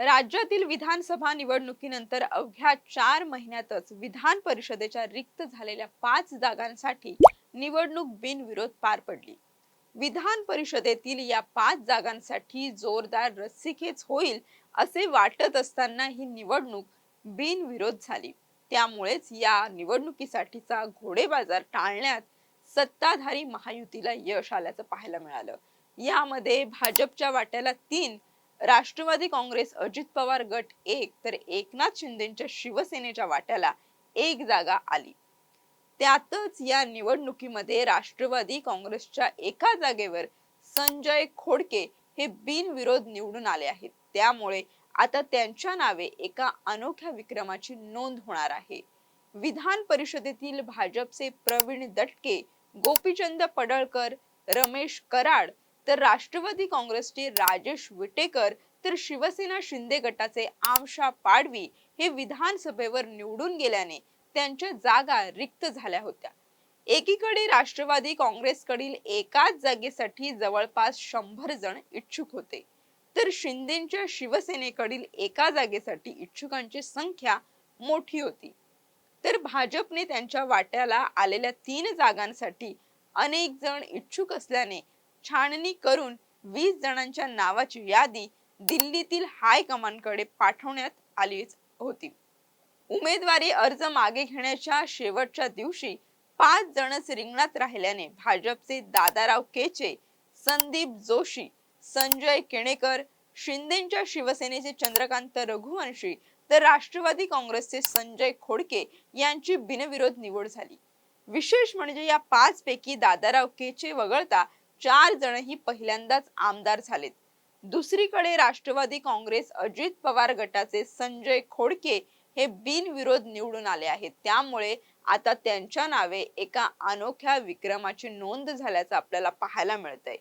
राज्यातील विधानसभा निवडणुकीनंतर अवघ्या चार महिन्यातच विधान परिषदेच्या रिक्त झालेल्या पाच जागांसाठी निवडणूक बिनविरोध पार पडली. विधान परिषदेतील या पाच जागांसाठी जोरदार रस्सीखेच होईल असे वाटत असताना ही निवडणूक बिनविरोध झाली. त्यामुळेच या निवडणुकीसाठीचा घोडेबाजार टाळण्यात सत्ताधारी महायुतीला यश आल्याचं पाहायला मिळालं. यामध्ये भाजपच्या वाट्याला तीन राष्ट्रवादी काँग्रेस अजित पवार गट एक तर एकनाथ शिंदेच्या शिवसेनेच्या वाट्याला एक जागा आली. त्यातच या निवडणुकीमध्ये राष्ट्रवादी काँग्रेसच्या एका जागेवर संजय खोडके हे बिनविरोध निवडून आले आहेत. त्यामुळे आता त्यांच्या नावे एका अनोख्या विक्रमाची नोंद होणार आहे. विधान परिषदेतील भाजपचे प्रवीण दटके गोपीचंद पडळकर रमेश कराड तर राष्ट्रवादी काँग्रेसचे राजेश विटेकर तर शिवसेना शिंदे गटाचे आमशा पाडवी हे विधानसभेवर निवडून गेल्याने त्यांच्या जागा रिक्त झाल्या होत्या. एकीकडे राष्ट्रवादी काँग्रेसकडील एकाच जागेसाठी जवळपास शंभर जण इच्छुक होते तर शिंदेच्या शिवसेनेकडील एका जागेसाठी इच्छुकांची संख्या मोठी होती. तर भाजपने त्यांच्या वाट्याला आलेल्या तीन जागांसाठी अनेक जण इच्छुक असल्याने छाननी करून वीस जणांच्या नावाची यादी दिल्लीतील हायकमांडकडे पाठवण्यात आली होती. उमेदवारी अर्ज मागे घेण्याच्या शेवटच्या दिवशी पाच जणच रिंगणात राहिल्याने भाजपचे दादाराव केचे संदीप जोशी संजय केणेकर शिंदेच्या शिवसेनेचे चंद्रकांत रघुवंशी तर राष्ट्रवादी काँग्रेसचे संजय खोडके यांची बिनविरोध निवड झाली. विशेष म्हणजे या पाच पैकी दादाराव केचे वगळता चार जणही पहिल्यांदाच आमदार झालेत. दुसरीकडे राष्ट्रवादी काँग्रेस अजित पवार गटाचे संजय खोडके हे बिनविरोध निवडून आले आहेत. त्यामुळे आता त्यांच्या नावे एका अनोख्या विक्रमाची नोंद झाल्याचं आपल्याला पाहायला मिळतंय.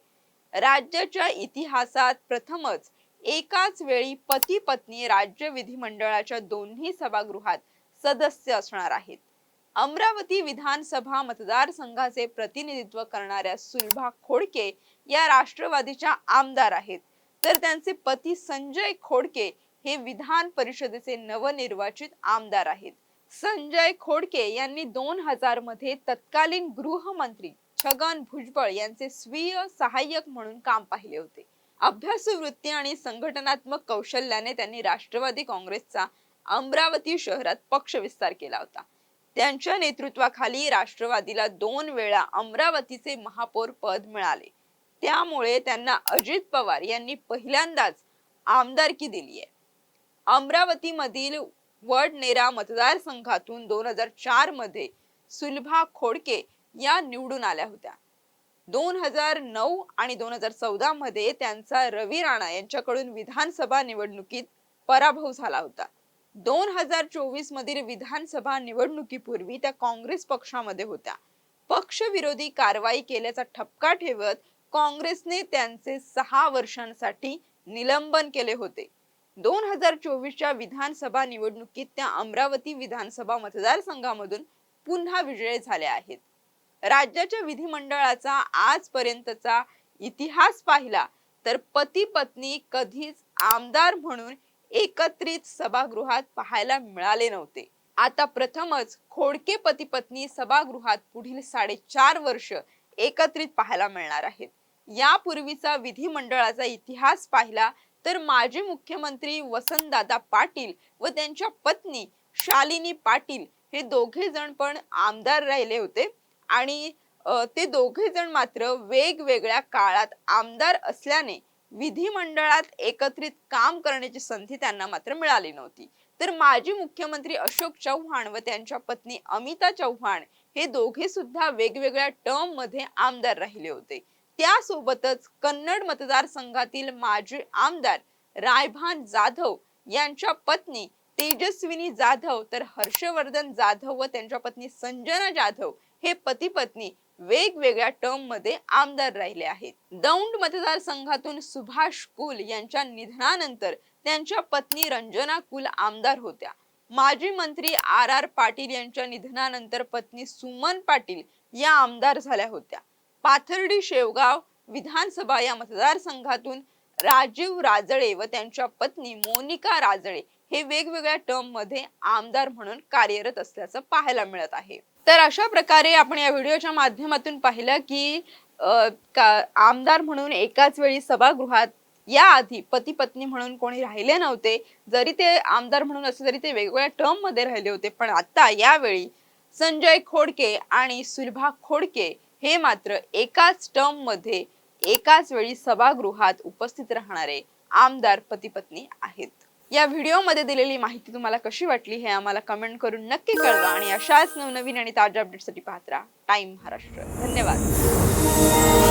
राज्याच्या इतिहासात प्रथमच एकाच वेळी पती पत्नी राज्य विधिमंडळाच्या दोन्ही सभागृहात सदस्य असणार आहेत. अमरावती विधानसभा मतदारसंघाचे प्रतिनिधित्व करणाऱ्या सुलभा खोडके या राष्ट्रवादीच्या आमदार आहेत. तर त्यांचे पती संजय खोडके हे विधान परिषदेचे नवनिर्वाचित आमदार आहेत. संजय खोडके यांनी दोन हजारमध्ये तत्कालीन गृहमंत्री छगन भुजबळ यांचे स्वीय सहाय्यक म्हणून काम पाहिले होते. अभ्यासू वृत्ती आणि संघटनात्मक कौशल्याने त्यांनी राष्ट्रवादी काँग्रेसचा अमरावती शहरात पक्ष विस्तार केला होता. त्यांच्या नेतृत्वाखाली राष्ट्रवादीला दोन वेळा अमरावतीचे महापौर पद मिळाले. त्यामुळे त्यांना अजित पवार यांनी पहिल्यांदाच आमदारकी दिली आहे. अमरावती मधील वडनेरा मतदारसंघातून दोन हजार चारमध्ये सुलभा खोडके या निवडून आल्या होत्या. दोन हजार नऊ आणि दोन हजार चौदा मध्ये त्यांचा रवी राणा यांच्याकडून विधानसभा निवडणुकीत पराभव झाला होता. दोन हजार चोवीस मधील विधानसभा निवडणुकीपूर्वी त्या काँग्रेस पक्षामध्ये होत्या. पक्षविरोधी कारवाई केल्याचा ठपका ठेवत काँग्रेसने त्यांचे सहा वर्षांसाठी निलंबन केले होते. दोन हजार चोवीसच्या विधानसभा निवडणुकीत त्या अमरावती विधानसभा मतदारसंघामधून पुन्हा विजयी झाल्या आहेत. राज्याच्या विधिमंडळाचा आजपर्यंतचा इतिहास पाहिला तर पती पत्नी कधीच आमदार म्हणून एकत्रित सभागृहात पाहायला मिळाले नव्हते. आता प्रथमच खोडके पती पत्नी सभागृहात पुढील साडेचार वर्ष एकत्रित पाहायला मिळणार आहेत. यापूर्वीचा विधिमंडळाचा इतिहास पाहिला तर माजी मुख्यमंत्री वसंतदादा पाटील व त्यांच्या पत्नी शालिनी पाटील हे दोघे जण पण आमदार राहिले होते. आणि ते दोघे जण मात्र वेगवेगळ्या काळात आमदार असल्याने विधिमंडळात एकत्रित काम करण्याची संधी त्यांना मात्र मिळाली नव्हती. तर माजी मुख्यमंत्री अशोक चव्हाण व त्यांच्या पत्नी अमिता चव्हाण हे दोघे सुद्धा वेगवेगळ्या टर्ममध्ये आमदार राहिले होते. त्यासोबतच कन्नड मतदारसंघातील माजी आमदार रायभान जाधव यांच्या पत्नी तेजस्विनी जाधव तर हर्षवर्धन जाधव व त्यांच्या पत्नी संजना जाधव हे पती पत्नी वेगवेगळ्या टर्ममध्ये आमदार राहिले आहेत. दौंड मतदारसंघातून सुभाष कुल यांच्या निधनानंतर त्यांच्या पत्नी रंजना कुल आमदार होत्या. माजी मंत्री आर आर पाटील यांच्या निधनानंतर पत्नी सुमन पाटील या आमदार झाल्या होत्या. पाथर्डी शेवगाव विधानसभा या मतदारसंघातून राजीव राजळे व त्यांच्या पत्नी मोनिका राजळे हे वेगवेगळ्या टर्ममध्ये आमदार म्हणून कार्यरत असल्याचं पाहायला मिळत आहे. तर अशा प्रकारे आपण या व्हिडिओच्या माध्यमातून पाहिलं की का- आमदार म्हणून एकाच वेळी सभागृहात याआधी पती पत्नी म्हणून कोणी राहिले नव्हते. जरी ते आमदार म्हणून असले तरी ते वेगवेगळ्या टर्ममध्ये राहिले होते पण आता यावेळी संजय खोडके आणि सुलभा खोडके हे मात्र एकाच टर्ममध्ये एकाच वेळी सभागृहात उपस्थित राहणारे आमदार पती पत्नी आहेत. या व्हिडिओमध्ये दिलेली माहिती तुम्हाला कशी वाटली हे आम्हाला कमेंट करून नक्की कळवा आणि अशाच नवनवीन आणि ताज्या अपडेटसाठी पाहत राहा. टाईम महाराष्ट्र. धन्यवाद.